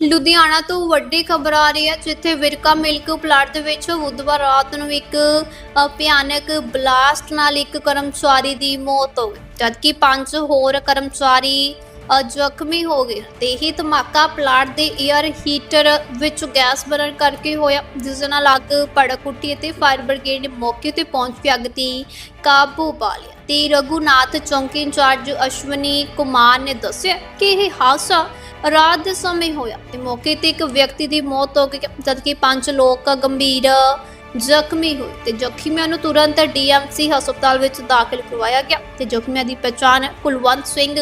ਲੁਧਿਆਣਾ ਤੋਂ ਵੱਡੀ ਖਬਰ ਆ ਰਹੀ ਹੈ, ਜਿੱਥੇ ਵਿਰਕਾ ਮਿਲਕ ਪਲਾਟ ਦੇ ਵਿੱਚ ਬੁੱਧਵਾਰ ਰਾਤ ਨੂੰ ਇੱਕ ਭਿਆਨਕ ਬਲਾਸਟ ਨਾਲ ਇੱਕ ਕਰਮਚਾਰੀ ਦੀ ਮੌਤ ਹੋ ਗਈ। ਜਦਕਿ ਪੰਜ ਹੋਰ ਕਰਮਚਾਰੀ ਜ਼ਖਮੀ ਹੋ ਗਏ। ਤੇ ਇਹ ਧਮਾਕਾ ਪਲਾਟ ਦੇ 에ਅਰ ਹੀਟਰ ਵਿੱਚ ਗੈਸ ਬਰਨ ਕਰਕੇ ਹੋਇਆ। ਜਿਸ ਨਾਲ ਅੱਗ ਭੜਕ ਉੱਠੀ ਅਤੇ ਫਾਇਰ ਬ੍ਰਿਗੇਡ ਨੇ ਮੌਕੇ ਤੇ ਪਹੁੰਚ ਕੇ ਅੱਗ ਤੇ ਕਾਬੂ ਪਾ ਲਿਆ। ਤੇ ਰਘੁਨਾਥ ਚੌਂਕੀ ਇੰਚਾਰਜ ਅਸ਼ਵਨੀ ਕੁਮਾਰ ਨੇ ਦੱਸਿਆ ਕਿ ਇਹ ਹਾਦਸਾ ਰਾਤ ਦੇ ਸਮੇਂ ਹੋਇਆ ਤੇ ਮੌਕੇ ਤੇ ਇੱਕ ਵਿਅਕਤੀ ਦੀ ਮੌਤ ਹੋ ਗਈ। ਜਦਕਿ ਪੰਜ ਲੋਕ ਗੰਭੀਰ ਜ਼ਖਮੀ ਹੋਏ ਤੇ ਜ਼ਖਮੀਆਂ ਨੂੰ ਤੁਰੰਤ ਡੀਐਮਸੀ ਹਸਪਤਾਲ ਵਿੱਚ ਦਾਖਲ ਕਰਵਾਇਆ ਗਿਆ ਤੇ ਜ਼ਖਮੀਆਂ ਦੀ ਪਛਾਣ ਕੁਲਵੰਤ ਸਿੰਘ,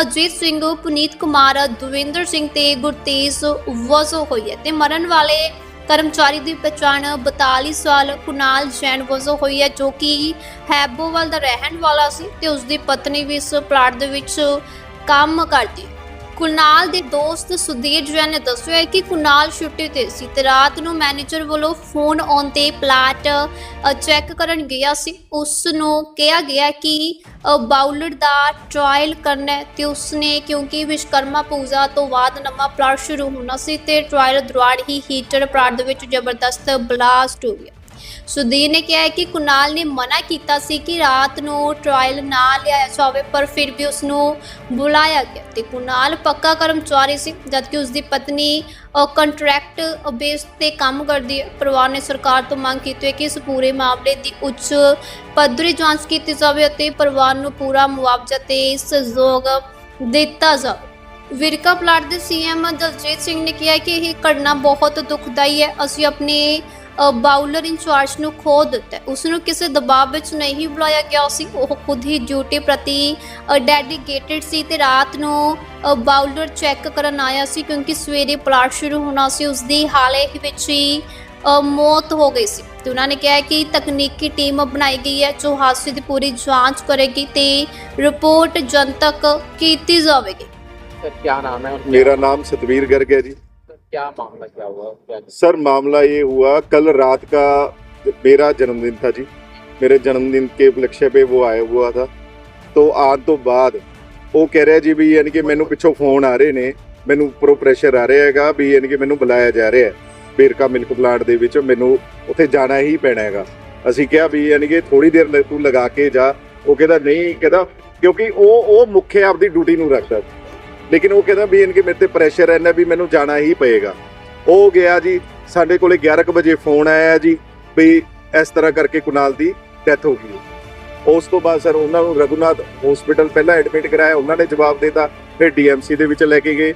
ਅਜੀਤ ਸਿੰਘ, ਪੁਨੀਤ ਕੁਮਾਰ, ਦਵਿੰਦਰ ਸਿੰਘ ਤੇ ਗੁਰਤੇਜ ਵਜੋਂ ਹੋਈ ਹੈ ਤੇ ਮਰਨ ਵਾਲੇ ਕਰਮਚਾਰੀ ਦੀ ਪਛਾਣ 42 ਸਾਲ ਕੁਨਾਲ ਜੈਨ ਵਜੋਂ ਹੋਈ ਹੈ ਜੋ ਕਿ ਹੈਬੋਵਾਲ ਦਾ ਰਹਿਣ ਵਾਲਾ ਸੀ ਤੇ ਉਸ ਦੀ ਪਤਨੀ ਵੀ ਇਸ ਪਲਾਟ ਦੇ ਵਿੱਚ ਕੰਮ ਕਰਦੀ ਕੁਨਾਲ ਦੇ ਦੋਸਤ ਸੁਧੀਰ ਜੈਨ ਨੇ ਦੱਸਿਆ ਹੈ ਕਿ ਕੁਨਾਲ ਛੁੱਟੀ ਤੇ ਸੀ ਤੇ ਰਾਤ ਨੂੰ ਮੈਨੇਜਰ ਵੱਲੋਂ ਫੋਨ ਆਉਣ ਤੇ ਪਲਾਟ ਚੈੱਕ ਕਰਨ ਗਿਆ ਸੀ। ਉਸ ਨੂੰ ਕਿਹਾ ਗਿਆ ਕਿ ਅ, ਬਾਊਲਰ ਦਾ ਟ੍ਰਾਇਲ ਕਰਨਾ ਹੈ ਤੇ ਉਸਨੇ ਕਿਉਂਕਿ ਵਿਸ਼ਕਰਮਾ ਪੂਜਾ ਤੋਂ ਬਾਅਦ ਨਵਾਂ ਪਲਾਟ ਸ਼ੁਰੂ ਹੋਣਾ ਸੀ ਤੇ ਟ੍ਰਾਇਲ ਦੌਰਾਨ ਹੀ ਹੀਟਰ ਪਲਾਟ ਦੇ ਵਿੱਚ ਜ਼ਬਰਦਸਤ ਬਲਾਸਟ ਹੋ ਗਿਆ। ਸੁਧੀਰ ਨੇ ਕਿਹਾ ਹੈ ਕਿ ਕੁਨਾਲ ਨੇ ਮਨਾ ਕੀਤਾ ਸੀ ਕਿ ਰਾਤ ਨੂੰ ਟ੍ਰਾਇਲ ਨਾ ਲਿਆਇਆ ਜਾਵੇ, ਪਰ ਫਿਰ ਵੀ ਉਸ ਨੂੰ ਬੁਲਾਇਆ ਗਿਆ ਤੇ ਕੁਨਾਲ ਪੱਕਾ ਕਰਮਚਾਰੀ ਸੀ, ਜਦਕਿ ਉਸ ਦੀ ਪਤਨੀ ਕੰਟਰੈਕਟ ਬੇਸ ਤੇ ਕੰਮ ਕਰਦੀ ਹੈ। ਪਰਿਵਾਰ ਨੇ ਸਰਕਾਰ ਤੋਂ ਮੰਗ ਕੀਤੀ ਹੈ ਕਿ ਇਸ ਪੂਰੇ ਮਾਮਲੇ ਦੀ ਉੱਚ ਪੱਧਰੀ ਜਾਂਚ ਕੀਤੀ ਜਾਵੇ ਅਤੇ ਪਰਿਵਾਰ ਨੂੰ ਪੂਰਾ ਮੁਆਵਜ਼ਾ ਤੇ ਸਹਿਯੋਗ ਦਿੱਤਾ ਜਾਵੇ। ਵਿਰਕਾ ਪਲਾਟ ਦੇ ਸੀਐਮ ਦਲਜੀਤ ਸਿੰਘ ਨੇ ਕਿਹਾ ਕਿ ਇਹ ਘਟਨਾ ਬਹੁਤ ਦੁਖਦਾਈ ਹੈ। ਅਸੀਂ ਆਪਣੇ ਬਾਊਲਰ ਇੰਚਾਰਜ ਨੂੰ ਖੋ ਦਿੱਤਾ ਉਸ ਨੂੰ ਕਿਸੇ ਦਬਾਅ ਵਿੱਚ ਨਹੀਂ ਬੁਲਾਇਆ ਗਿਆ ਸੀ। ਉਹ ਖੁਦ ਹੀ ਡਿਊਟੀ ਪ੍ਰਤੀ ਡੈਡੀਕੇਟਿਡ ਸੀ ਤੇ ਰਾਤ ਨੂੰ ਬਾਊਲਰ ਚੈੱਕ ਕਰਨ ਆਇਆ ਸੀ ਕਿਉਂਕਿ ਸਵੇਰੇ ਪਲਾਟ ਸ਼ੁਰੂ ਹੋਣਾ ਸੀ। ਉਸ ਦੀ ਹਾਲੇ ਹੀ ਵਿੱਚ ਹੀ ਮੌਤ ਹੋ ਗਈ ਸੀ। ਤੇ ਉਹਨਾਂ ਨੇ ਕਿਹਾ ਕਿ ਤਕਨੀਕੀ ਟੀਮ ਬਣਾਈ ਗਈ ਹੈ ਜੋ ਹਾਦਸੇ ਦੀ ਪੂਰੀ ਜਾਂਚ ਕਰੇਗੀ ਤੇ ਰਿਪੋਰਟ ਜਨਤਕ ਕੀਤੀ ਜਾਵੇਗੀ। ਕੀ ਨਾਮ ਹੈ ਮੇਰਾ ਨਾਮ ਸਤਵੀਰ ਗਰਗ ਹੈ ਜੀ। क्या मामला क्या हुआ क्या सर मामला ये हुआ कल रात का मेरा जन्मदिन था जी मेरे जन्मदिन के उपलक्ष्य पे वो आया हुआ था तो ਆਉਣ ਤੋਂ ਬਾਅਦ ਉਹ ਕਹਿ ਰਿਹਾ ਜੀ ਵੀ ਯਾਨੀ ਕਿ ਮੈਨੂੰ ਪਿੱਛੋਂ ਫੋਨ ਆ ਰਹੇ ਨੇ ਮੈਨੂੰ ਉੱਪਰੋਂ ਪ੍ਰੈਸ਼ਰ ਆ ਰਿਹਾ ਹੈਗਾ ਵੀ ਯਾਨੀ ਕਿ ਮੈਨੂੰ ਬੁਲਾਇਆ ਜਾ ਰਿਹਾ ਹੈ ਬੇਰਕਾ ਮਿਲਕ ਪਲਾਂਟ ਦੇ ਵਿੱਚ ਮੈਨੂੰ ਉੱਥੇ ਜਾਣਾ ਹੀ ਪੈਣਾ ਹੈਗਾ ਅਸੀਂ ਕਿਹਾ ਵੀ ਯਾਨੀ ਕਿ ਥੋੜੀ ਦੇਰ ਲ- ਤੂੰ ਲਗਾ ਕੇ ਜਾ ਉਹ ਕਹਿੰਦਾ ਨਹੀਂ ਕਹਿੰਦਾ ਕਿਉਂਕਿ ਉਹ ਉਹ ਮੁੱਖੇ ਆਪਦੀ ਡਿਊਟੀ ਨੂੰ ਰੱਖਦਾ ਲੇਕਿਨ ਉਹ ਕਹਿੰਦਾ ਵੀ ਇਨਕੇ ਮੇਰੇ ਤੇ ਪ੍ਰੈਸ਼ਰ ਹੈ ਨਾ ਵੀ ਮੈਨੂੰ ਜਾਣਾ ਹੀ ਪਏਗਾ ਉਹ ਗਿਆ ਜੀ ਸਾਡੇ ਕੋਲੇ 11 ਕੁ ਵਜੇ ਫੋਨ ਆਇਆ ਜੀ ਵੀ ਇਸ ਤਰ੍ਹਾਂ ਕਰਕੇ ਕੁਨਾਲ ਦੀ ਡੈਥ ਹੋ ਗਈ ਉਸ ਤੋਂ ਬਾਅਦ ਸਰ ਉਹਨਾਂ ਨੂੰ ਰਘੁਨਾਥ ਹਸਪੀਟਲ ਪਹਿਲਾਂ ਐਡਮਿਟ ਕਰਾਇਆ ਉਹਨਾਂ ਨੇ ਜਵਾਬ ਦਿੱਤਾ ਫਿਰ ਡੀਐਮਸੀ ਦੇ ਵਿੱਚ ਲੈ ਕੇ ਗਏ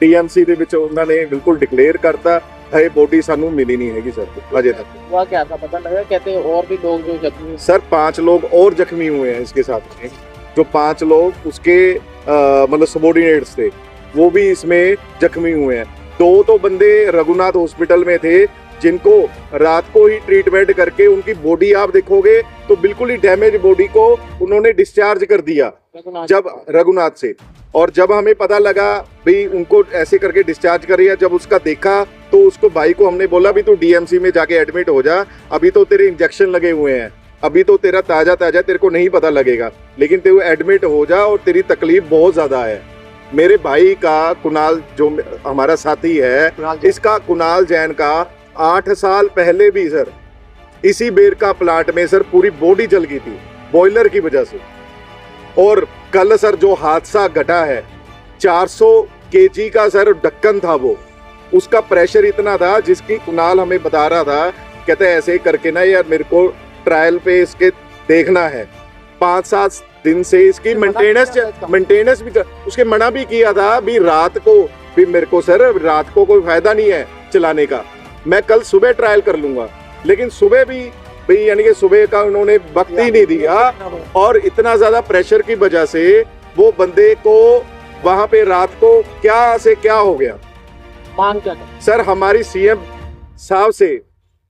ਡੀਐਮਸੀ ਦੇ ਵਿੱਚ ਉਹਨਾਂ ਨੇ ਬਿਲਕੁਲ ਡਿਕਲੇਅਰ ਕਰਤਾ ਇਹ ਬੋਡੀ ਸਾਨੂੰ ਮਿਲੀ ਨਹੀਂ ਹੈਗੀ ਸਰ ਅਜੇ तक हुआ क्या था पता लगा कहते हैं और भी लोग जो जख्मी हुए। सर पांच लोग और जख्मी हुए हैं इसके साथ में जो पांच लोग उसके अ, मतलब सबोर्डिनेट्स थे। वो भी इसमें जख्मी हुए हैं। दो तो बंदे रघुनाथ हॉस्पिटल में थे जिनको रात को ही ट्रीटमेंट करके उनकी बॉडी आप देखोगे तो बिल्कुल ही डैमेज बॉडी को उन्होंने डिस्चार्ज कर दिया जब रघुनाथ से। और जब हमें पता लगा भाई उनको ऐसे करके डिस्चार्ज कर दिया जब उसका देखा तो उसको भाई को हमने बोला भी तू डीएमसी में जाके एडमिट हो जा अभी तो तेरे इंजेक्शन लगे हुए हैं। अभी तो तेरा ताज़ा ताज़ा तेरे को नहीं पता लगेगा लेकिन तेरे एडमिट हो जा और तेरी तकलीफ़ बहुत ज़्यादा है। मेरे भाई का कुणाल जो हमारा साथी है इसका कुणाल जैन का आठ साल पहले भी सर इसी बेर का प्लांट में सर पूरी बॉडी जल गई थी बॉयलर की वजह से। और कल सर जो हादसा घटा है 400 केजी का सर ढक्कन था वो। उसका प्रेशर इतना था जिसकी कुणाल हमें बता रहा था कहते ऐसे करके ना यार मेरे को ट्रायल पे इसके देखना है। पाँच सात दिन से इसकी मेंटेनेंस? मेंटेनेंस भी उसके मना भी किया था। भी रात को भी मेरे को सर रात को कोई फ़ायदा नहीं है चलाने का। मैं कल सुबह ट्रायल कर लूँगा। लेकिन सुबह भी भाई यानी कि सुबह का उन्होंने वक्त ही नहीं दिया। और इतना ज़्यादा प्रेशर की वजह से वो बंदे को वहाँ पे रात को क्या से क्या हो गया? मांग सर हमारी सीएम साहब से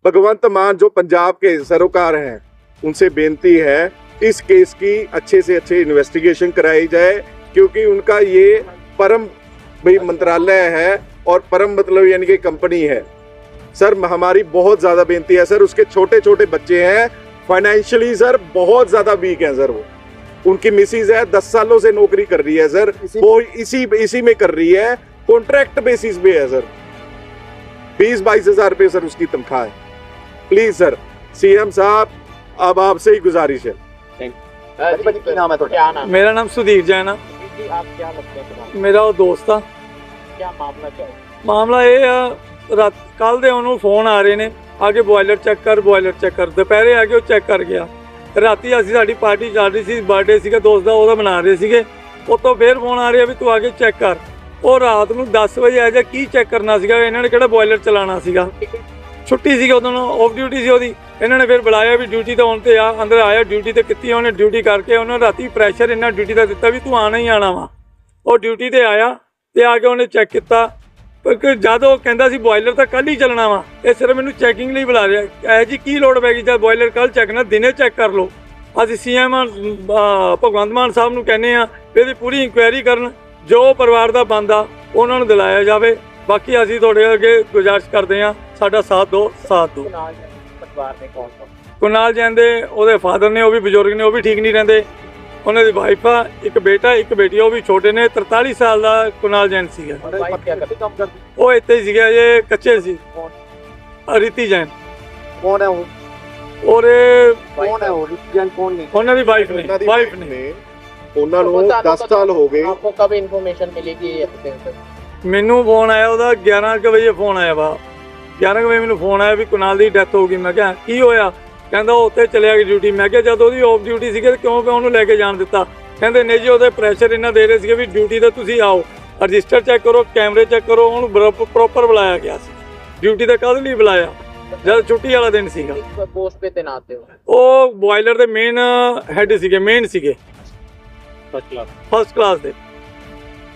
भगवंत मान जो पंजाब के सरोकार हैं उनसे बेनती है इस केस की अच्छे से अच्छे इन्वेस्टिगेशन कराई जाए क्योंकि उनका ये परम भाई मंत्रालय है और परम मतलब यानी कि कंपनी है। सर हमारी बहुत ज़्यादा बेनती है सर उसके छोटे छोटे बच्चे हैं फाइनेंशियली सर बहुत ज़्यादा वीक हैं सर वो। उनकी मिसिज है दस सालों से नौकरी कर रही है सर। इसी- वो इसी इसी में कर रही है कॉन्ट्रैक्ट बेसिस पे है सर। बीस बाईस हज़ार रुपये सर उसकी तनख्वाह है। ਪਲੀਜ਼ ਸਰ ਸੀਐਮ ਸਾਹਿਬ ਆਬ ਆਪਸੇ ਹੀ ਗੁਜ਼ਾਰਿਸ਼ ਹੈ ਭਾਜੀ ਭਾਜੀ ਕੀ ਨਾਮ ਹੈ ਤੁਹਾਡਾ ਨਾਮ ਮੇਰਾ ਨਾਮ ਸੁਦੀਪ ਜੈਨ ਆ ਜੀ ਆਪ ਕੀ ਲੱਗਦੇ ਹੋ ਮੇਰਾ ਉਹ ਦੋਸਤ ਆ ਕੀ ਮਾਮਲਾ ਕੀ ਹੈ ਮਾਮਲਾ ਇਹ ਆ ਰਾਤ ਕੱਲ ਦੇ ਉਹਨੂੰ ਫੋਨ ਆ ਰਹੇ ਨੇ ਆ ਕੇ ਬੋਇਲਰ ਚੈੱਕ ਕਰ ਬੋਇਲਰ ਚੈੱਕ ਕਰ ਦੁਪਹਿਰੇ ਆ ਕੇ ਉਹ ਚੈੱਕ ਕਰ ਗਿਆ ਰਾਤੀ ਅਸੀਂ ਸਾਡੀ ਪਾਰਟੀ ਚੱਲ ਰਹੀ ਸੀ ਬਰਥਡੇ ਸੀਗਾ ਦੋਸਤ ਦਾ ਉਹਦਾ ਮਨਾ ਰਹੇ ਸੀਗੇ। ਉਤੋਂ ਫੇਰ ਫੋਨ ਆ ਰਿਹਾ ਵੀ ਤੂੰ ਆ ਕੇ ਚੈੱਕ ਕਰ। ਉਹ ਰਾਤ ਨੂੰ 10 ਵਜੇ ਆ ਕੀ ਚੈੱਕ ਕਰਨਾ ਸੀਗਾ ਇਹਨਾਂ ਨੇ ਕਿਹੜਾ ਬੋਇਲਰ ਚਲਾਉਣਾ ਸੀਗਾ। ਛੁੱਟੀ ਸੀਗੀ ਉਦੋਂ ਆਫ ਡਿਊਟੀ ਸੀ ਉਹਦੀ। ਇਹਨਾਂ ਨੇ ਫਿਰ ਬੁਲਾਇਆ ਵੀ ਡਿਊਟੀ ਤੇ ਆਉਣ ਤੇ ਆ, ਅੰਦਰ ਆਇਆ ਡਿਊਟੀ ਤੇ ਕੀਤੀ ਉਹਨੇ ਡਿਊਟੀ ਕਰਕੇ ਉਹਨੇ ਰਾਤੀ ਪ੍ਰੈਸ਼ਰ ਇੰਨਾ ਡਿਊਟੀ ਦਾ ਦਿੱਤਾ ਵੀ ਤੂੰ ਆਣਾ ਹੀ ਆਣਾ ਵਾ। ਉਹ ਡਿਊਟੀ ਤੇ ਆਇਆ ਤੇ ਆ ਕੇ ਉਹਨੇ ਚੈੱਕ ਕੀਤਾ। ਕਿਉਂਕਿ ਜਦ ਉਹ ਕਹਿੰਦਾ ਸੀ ਬੋਇਲਰ ਤਾਂ ਕੱਲ ਹੀ ਚੱਲਣਾ ਵਾ, ਇਹ ਸਿਰਫ ਮੈਨੂੰ ਚੈਕਿੰਗ ਲਈ ਬੁਲਾ ਰਿਹਾ। ਇਹ ਜੀ ਕੀ ਲੋੜ ਪੈ ਗਈ, ਜਦ ਬੋਇਲਰ ਕੱਲ ਚੈੱਕ ਨਾ, ਦਿਨੇ ਚੈੱਕ ਕਰ ਲਓ। ਅਸੀਂ ਸੀਐਮ ਭਗਵੰਤ ਮਾਨ ਸਾਹਿਬ ਨੂੰ ਕਹਿੰਦੇ ਆ ਵੀ ਇਹਦੀ ਪੂਰੀ ਇਨਕੁਆਇਰੀ ਕਰਨ, ਜੋ ਪਰਿਵਾਰ ਦਾ ਬੰਦਾ ਉਹਨਾਂ ਨੂੰ ਦਿਲਾਇਆ ਜਾਵੇ। ਬਾਕੀ ਅਸੀਂ ਤੁਹਾਡੇ ਅੱਗੇ ਗੁਜ਼ਾਰਿਸ਼ ਕਰਦੇ ਆ। ਸਾਡਾ ਸਾਥ ਦਿਓ ਸਾਥ ਦਿਓ कुणाल परिवार में कौन कौन ਕੁਨਾਲ ਜੈਨ ਦੇ ਉਹਦੇ ਫਾਦਰ ਨੇ ਉਹ ਵੀ ਬਜ਼ੁਰਗ ਨੇ ਉਹ ਵੀ ਠੀਕ ਨਹੀਂ ਰਹਿੰਦੇ ਉਹਨਾਂ ਦੀ ਵਾਈਫ ਆ ਇੱਕ ਬੇਟਾ ਇੱਕ ਬੇਟੀ ਆ, ਉਹ ਵੀ ਛੋਟੇ ਨੇ 43 ਸਾਲ ਦਾ ਕੁਨਾਲ ਜੈਨ ਸੀਗਾ और वाइफ क्या करती काम करती ਉਹ ਇੱਥੇ ਹੀ ਸੀਗਾ ਇਹ ਕੱਚੇ ਸੀ कौन ਰਿਤੀ ਜੈਨ कौन है वो ਔਰ ਇਹ कौन है वो रिजन कौन नहीं ਉਹਨਾਂ ਦੀ ਵਾਈਫ ਨੇ ਉਹਨਾਂ ਦੀ ਵਾਈਫ wife ਨੇ ਉਹਨਾਂ ਨੂੰ बता दो, 10 बता ਸਾਲ दो। ਹੋ ਗਏ आपको कब इन्फॉर्मेशन मिलेगी ये हफ्ते से ਮੈਨੂੰ ਫੋਨ ਆਇਆ ਉਹਦਾ 11 ਕੁ ਵਜੇ ਫੋਨ ਆਇਆ ਵਾ 11 ਵਜੇ ਮੈਨੂੰ ਫੋਨ ਆਇਆ ਵੀ ਕੁਨਾਲ ਦੀ ਡੈਥ ਹੋ ਗਈ। ਮੈਂ ਕਿਹਾ ਕੀ ਹੋਇਆ? ਕਹਿੰਦਾ ਉਹ ਉੱਤੇ ਚਲਿਆ ਗਈ ਡਿਊਟੀ ਮੈਂ ਕਿਹਾ ਜਦ ਉਹਦੀ ਆਫ ਡਿਊਟੀ ਸੀ ਕਿਉਂ ਕਿਉਂ ਉਹਨੂੰ ਲੈ ਕੇ ਜਾਣ ਦਿੱਤਾ? ਕਹਿੰਦੇ ਨਹੀਂ ਜੀ ਉਹਦੇ ਪ੍ਰੈਸ਼ਰ ਇਹਨਾਂ ਦੇ ਰਹੇ ਸੀਗੇ ਵੀ ਡਿਊਟੀ ਦਾ ਤੁਸੀਂ ਆਓ। ਰਜਿਸਟਰ ਚੈੱਕ ਕਰੋ ਕੈਮਰੇ ਚੈੱਕ ਕਰੋ ਉਹਨੂੰ ਪ੍ਰੋਪਰ ਬੁਲਾਇਆ ਗਿਆ ਸੀ। ਡਿਊਟੀ ਦਾ ਕਦੋਂ ਨਹੀਂ ਬੁਲਾਇਆ? ਜਦ ਛੁੱਟੀ ਵਾਲਾ ਦਿਨ ਸੀਗਾ। ਪੋਸਟ ਤੇ ਤੈਨਾਤ ਤੇ ਉਹ ਬੋਇਲਰ ਦੇ ਮੇਨ ਹੈੱਡ ਸੀਗੇ ਮੇਨ ਸੀਗੇ। ਫਸਟ ਕਲਾਸ ਫਸਟ ਕਲਾਸ ਦੇ।